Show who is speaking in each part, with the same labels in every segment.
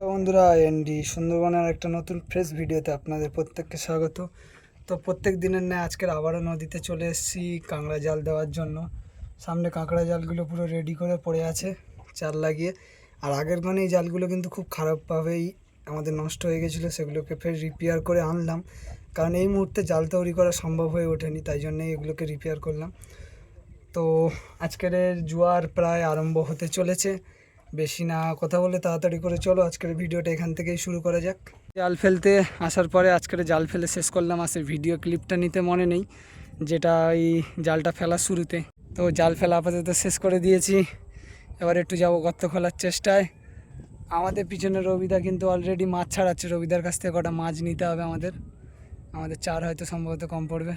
Speaker 1: বন্ধুরা এনডি সুন্দরবনের একটা নতুন ফ্রেশ ভিডিওতে আপনাদের প্রত্যেককে স্বাগত। তো প্রত্যেক দিনের ন্যায় আজকের আবারও নদীতে চলে এসেছি কাঁকড়া জাল দেওয়ার জন্য। সামনে কাঁকড়া জালগুলো পুরো রেডি করে পড়ে আছে চার লাগিয়ে। আর আগের গনে এই জালগুলো কিন্তু খুব খারাপভাবেই আমাদের নষ্ট হয়ে গেছিল, সেগুলোকে ফের রিপেয়ার করে আনলাম। কারণ এই মুহূর্তে জাল তৈরি করা সম্ভব হয়ে ওঠেনি, তাই জন্যই এগুলোকে রিপেয়ার করলাম। তো আজকের জোয়ার প্রায় আরম্ভ হতে চলেছে। বেশি না কথা বলে তাড়াতাড়ি করে চলো, আজকের ভিডিওটা এখান থেকেই শুরু করা যাক। জাল ফেলতে আসার পরে আজকের জাল ফেলে শেষ করলাম আসে ভিডিও ক্লিপটা নিতে মনে নেই, যেটা এই জালটা ফেলার শুরুতে। তো জাল ফেলা আপাতত শেষ করে দিয়েছি, এবার একটু যাব গর্ত খোলার চেষ্টায়। আমাদের পিছনে রবিদা কিন্তু অলরেডি মাছ ছাড়াচ্ছে, রবিদার কাছ থেকে কটা মাছ নিতে হবে আমাদের। আমাদের চার হয়তো সম্ভবত কম পড়বে।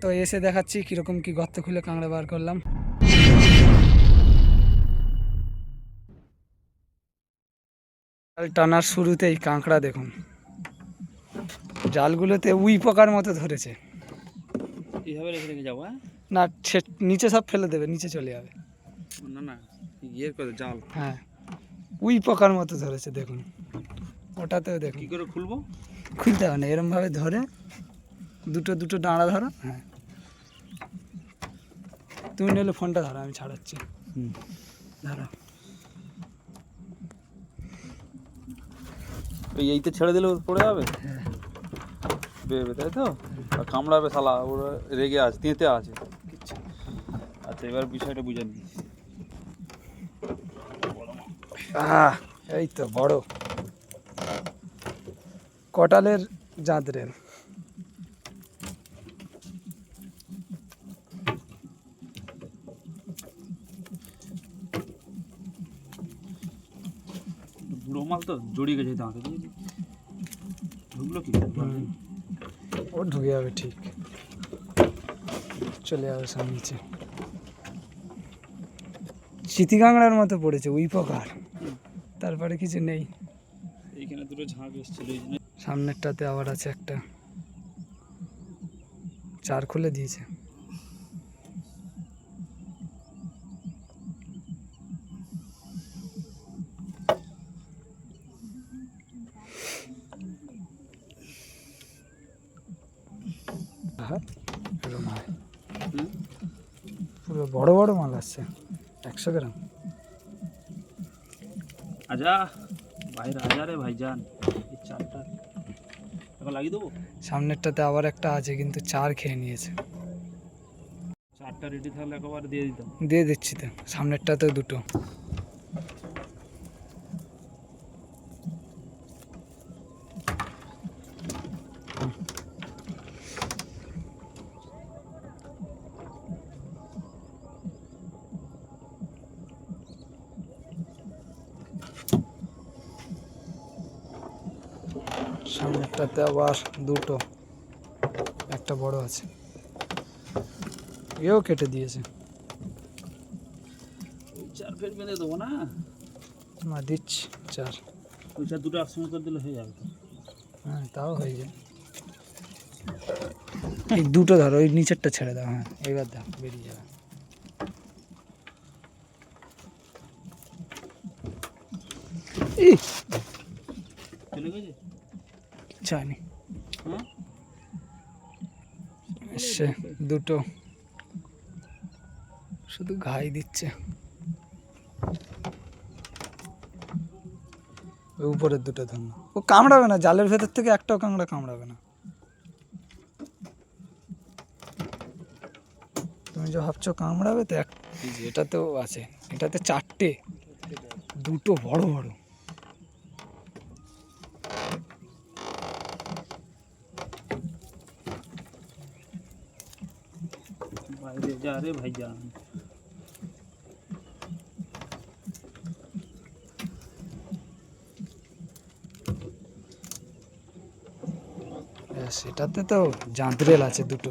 Speaker 1: তো এসে দেখাচ্ছি কীরকম কী গর্ত খুলে কাঁকড়া বার করলাম। জাল টানার শুরুতেই কাঁকড়া দেখুন। জালগুলোতে উই পোকার মতো ধরেছে।
Speaker 2: এইভাবে রেখে রেখে যাব হ্যাঁ?
Speaker 1: না নিচে সব ফেলে দেবে নিচে চলে যাবে।
Speaker 2: না না ইয়ে করে জাল।
Speaker 1: হ্যাঁ উই পোকার মতো ধরেছে দেখুন। ওটাতেও দেখুন।
Speaker 2: কি করে খুলবো?
Speaker 1: খুলতে হবে না এরমভাবে ধরে দুটো দুটো ডাঁড়া ধরো হ্যাঁ। তুমি নিলে ফোনটা ধরো আমি ছাড়াচ্ছি। হুম। ধরো।
Speaker 2: ওই এইতে ছেড়ে দিলে পড়ে যাবে? বেরোবে, তাই তো? আর কামড়াবে শালা, ওরা রেগে আছে, তেঁতে আছে। আচ্ছা এবার বিষয়টা বুঝে নি।
Speaker 1: এই তো বড়। কটালের জাঁদরেল
Speaker 2: বুড়ো মাল তো জড়িয়ে গেছে দাঁতে ঢুকলো কি?
Speaker 1: ও ঢুকে যাবে ঠিক। চলে যাবে সব নিচে। চিতি কাঁকড়ার মতো পড়েছে উই প্রকার। তারপরে কিছু নেই।
Speaker 2: এইখানে দুটো ঝাঁক এসেছিল
Speaker 1: সামনেরটাতে আবার আছে একটা। চার খুলে দিয়েছে। আসছে। একশো গ্রাম।
Speaker 2: আজা। ভাই রাজা রে ভাইজান এই চারটা। এখন লাগিয়ে দেবো?
Speaker 1: সামনেরটাতে আবার একটা আছে কিন্তু চার খেয়ে নিয়েছে।
Speaker 2: চারটা রেডি থাকলে একবার দিয়ে দিতাম।
Speaker 1: দিয়ে দিচ্ছি তো। সামনেরটাতেও দুটো। সামনেরটাতে আবার দুটো একটা বড় আছে। এও কেটে দিয়েছে।
Speaker 2: চার ফের বেঁধে দেবো না?
Speaker 1: মা দিচ্ছি চার।
Speaker 2: ওই চার দুটো একসঙ্গে করে দিলে হয়ে যাবে
Speaker 1: হ্যাঁ তাও হয়ে যায়। এই দুটো ধরো ওই নিচেরটা ছেড়ে দাও হ্যাঁ এবার দাও বেরিয়ে যাবে।
Speaker 2: চলে গেছে?
Speaker 1: চাইনি
Speaker 2: হ্যাঁ
Speaker 1: এসছে দুটো শুধু ঘাই দিচ্ছে। উপরের দুটো ধন্য। ও কামড়াবে না জালের ভেতর থেকে একটাও কাঁকড়া কামড়াবে না। তুমি যে ভাবছ কামড়াবে তো এক এটাতেও আছে এটাতে চারটে দুটো বড় বড়।
Speaker 2: বাইরে যা রে ভাইজান
Speaker 1: ব্যাস, এটাতে তো জাঁদরেল আছে দুটো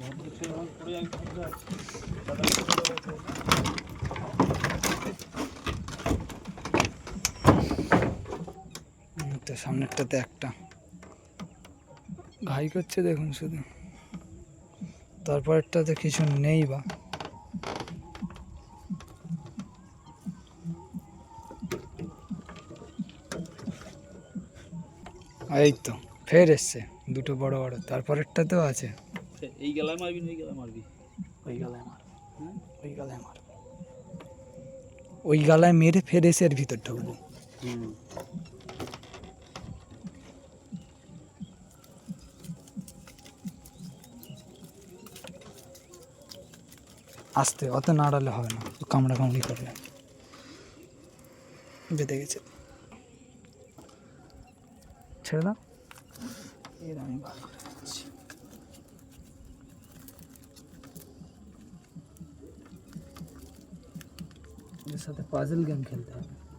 Speaker 2: ভদ্র ছেলে আমার পড়ে যাবে ভদ্র।
Speaker 1: হুম, তো সামনেরটাতে একটা। ঘাই করছে দেখুন শুধু। তারপরেরটাতে কিছু নেই বা। এই তো। ফের এসছে দুটো বড় বড়। তারপরেরটাতেও আছে।
Speaker 2: এই গেলায় মারবি না এই গেলায় মারবি?
Speaker 1: ওই গালায় মার।
Speaker 2: হ্যাঁ?
Speaker 1: ওই গালায় মার। ওই গালায় মেরে ফের এসে এর ভিতর ঢুকবো আস্তে, অত নাড়ালে হবে না। কামড়া কামড়ি করলে বেঁধে গেছে। ছেড়ে দাও। এর আমি করে সাথে পাজল গেম খেলতে হবে।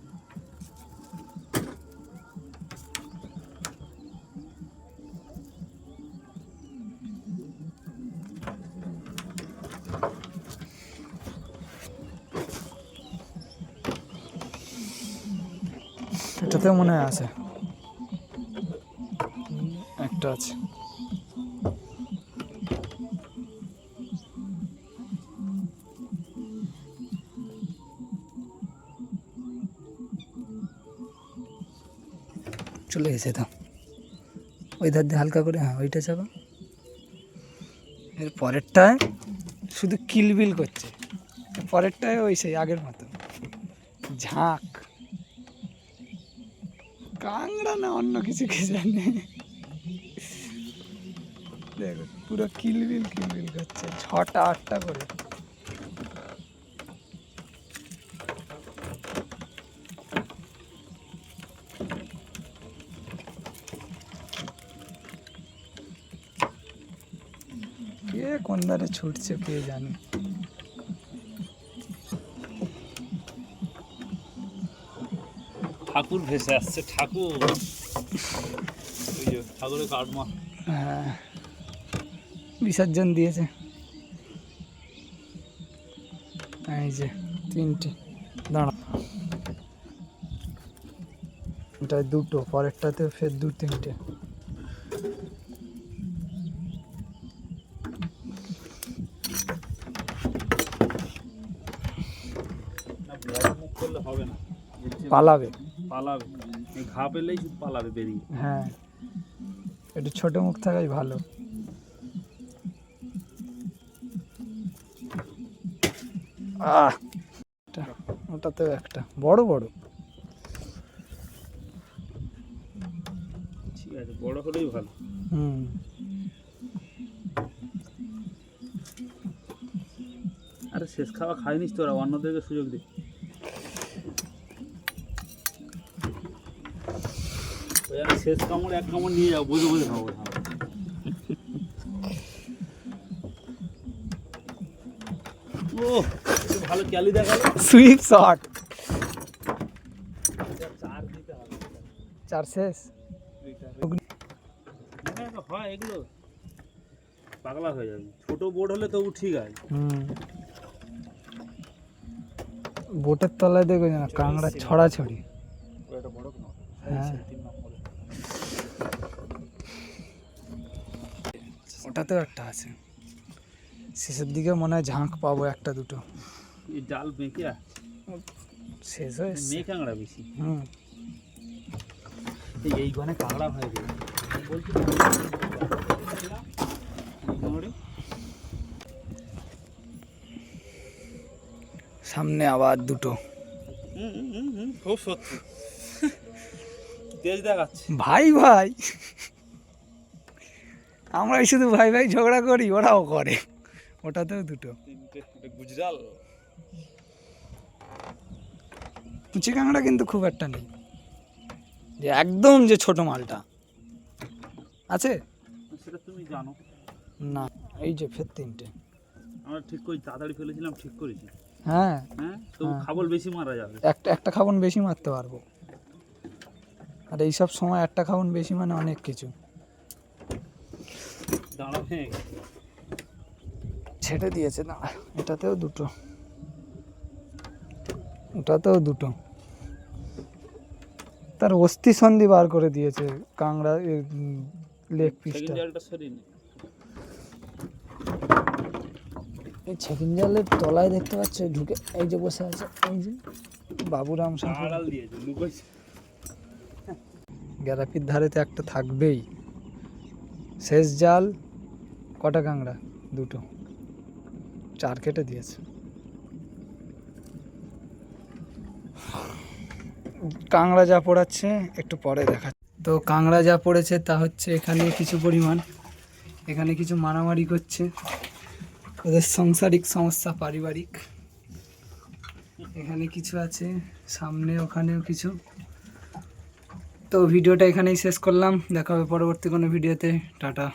Speaker 1: এটাতেও মনে হয় আছে। একটা আছে। চলে গেছে তো ওই ধার দিয়ে হালকা করে হ্যাঁ ওইটা চাপা। এর পরেরটায় শুধু কিলবিল করছে। পরেরটায় ওই সেই আগের মতো ঝাঁক কাংড়া না, অন্য কিছু কি জানে? দেখো, পুরো কিলবিল কিলবিল করছে, ছটা, আটটা করে। কে কোন ধারে ছুটছে কে জানে?
Speaker 2: ঠাকুর ভেসে আসছে ঠাকুর। ওই যে ঠাকুরের কাঠমা
Speaker 1: হ্যাঁ বিসর্জন দিয়েছে। এই যে তিনটে। দাঁড়া। এটায় দুটো পরেরটাতে ফের দু তিনটে। পালাবে।
Speaker 2: পালাবে ঘা পেলেই শুধু পালাবে বেরিয়ে।
Speaker 1: হ্যাঁ একটু ছোট মুখ থাকাই ভালো। আহ! ওটা- ওটাতেও একটা বড় বড়।
Speaker 2: ঠিক আছে বড় হলেই ভালো।
Speaker 1: হুম।
Speaker 2: আরে শেষ খাওয়া খাইনিস তোরা অন্যদেরকে সুযোগ দে। শেষ কামড় এক কামড় নিয়ে যাও বুঝে বুঝে খাব। ও ভালো ক্যালি দেখাল।
Speaker 1: সুইপ শট
Speaker 2: চার
Speaker 1: শেষ?
Speaker 2: হ্যাঁ হয় এগুলো। পাগলা হয়ে যাবে। ছোট বোর্ড হলে তবু ঠিক আছে।
Speaker 1: বোটের তলায় দেখো না কাংড়া ছড়াছড়ি
Speaker 2: একটা বড় না
Speaker 1: হ্যাঁ
Speaker 2: তিন নম্বরে
Speaker 1: ওটাতেও একটা আছে। শেষের দিকে মনে হয় ঝাঁক পাবো একটা দুটো।
Speaker 2: জাল মেঁকে
Speaker 1: শেষ হয়ে।
Speaker 2: মেয়ে কাঁকড়া বেশি।
Speaker 1: হুম।
Speaker 2: এই ঘনে কাঁকড়া হয় বলছি
Speaker 1: সামনে আবার দুটো।
Speaker 2: খুব সত্যি। তেজ দেখাচ্ছে।
Speaker 1: ভাই ভাই। আমরাই শুধু ভাই ভাই ঝগড়া করি ওরাও করে। ওটাতেও দুটো।
Speaker 2: গুজরাল।
Speaker 1: কুচি কাঁকড়া কিন্তু খুব একটা নেই। যে একদম যে ছোট মালটা। আছে?
Speaker 2: সেটা তুমি জানো।
Speaker 1: না এই যে ফের তিনটে।
Speaker 2: আমরা ঠিক করে তাড়াতাড়ি ফেলেছিলাম ঠিক করেছি।
Speaker 1: হ্যাঁ।
Speaker 2: হ্যাঁ তবু
Speaker 1: হ্যাঁ।
Speaker 2: খাবল বেশি মারা যাবে।
Speaker 1: একটা একটা খাবন বেশি মারতে পারব। আর এইসব সময় একটা খাবন বেশি মানে অনেক কিছু।
Speaker 2: দাঁড়া ভেঙে
Speaker 1: ছেড়ে দিয়েছে না এটাতেও দুটো। ওটাতেও দুটো। তার অস্থি সন্ধি বার করে দিয়েছে কাংড়া লেগ পিসটা এই ছেকিন জালের তলায় দেখতে পাচ্ছ ঢুকে এই যে বসে আছে এই যে বাবুরাম সাঁতরা
Speaker 2: দিয়েছে
Speaker 1: গ্যারাপির ধারে তো একটা থাকবেই। শেষ জাল, কটা কাঁকড়া? দুটো। চার কেটে দিয়েছে। কাঁকড়া যা পড়াচ্ছে, একটু পরে দেখা তো কাঁকড়া যা পড়েছে, তা হচ্ছে এখানে কিছু পরিমাণ। এখানে কিছু মারামারি করছে। ওদের সাংসারিক সমস্যা, পারিবারিক। এখানে কিছু আছে, সামনে ওখানেও কিছু। তো ভিডিওটা এখানেই শেষ করলাম। দেখা হবে পরবর্তী কোনো ভিডিওতে। টাটা।